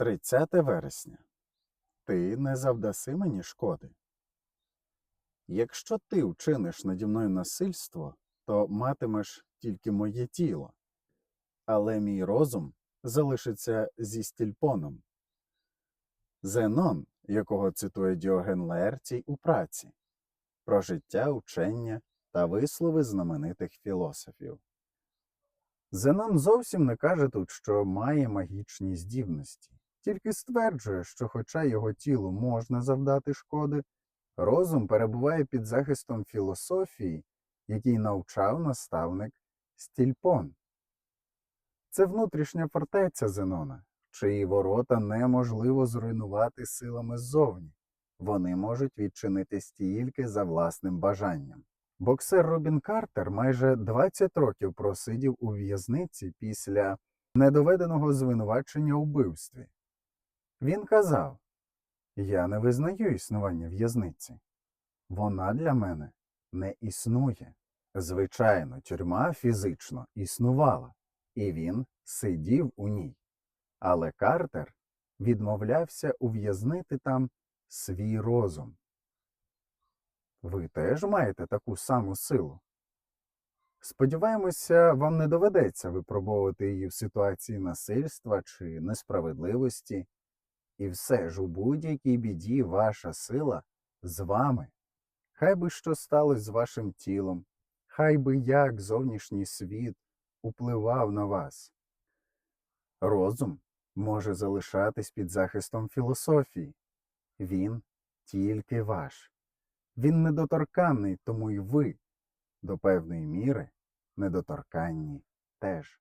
30 вересня. Ти не завдаси мені шкоди. Якщо ти вчиниш наді мною насильство, то матимеш тільки моє тіло, але мій розум залишиться зі стільпоном. Зенон, якого цитує Діоген Лаертій у праці, про життя, учення та вислови знаменитих філософів. Зенон зовсім не каже тут, що має магічні здібності, тільки стверджує, що, хоча його тілу можна завдати шкоди, розум перебуває під захистом філософії, який навчав наставник Стільпон. Це внутрішня фортеця Зенона, чиї ворота неможливо зруйнувати силами ззовні. Вони можуть відчинитись тільки за власним бажанням. Боксер Робін Картер майже 20 років просидів у в'язниці після недоведеного звинувачення у вбивстві. Він казав: Я не визнаю існування в'язниці. Вона для мене не існує. Звичайно, тюрма фізично існувала, і він сидів у ній. Але Картер відмовлявся ув'язнити там свій розум. Ви теж маєте таку саму силу. Сподіваємося, вам не доведеться випробовувати її в ситуації насильства чи несправедливості, і все ж у будь-якій біді ваша сила з вами. Хай би що сталося з вашим тілом, хай би як зовнішній світ упливав на вас. Розум може залишатись під захистом філософії. Він тільки ваш. Він недоторканний, тому й ви, до певної міри, недоторканні теж.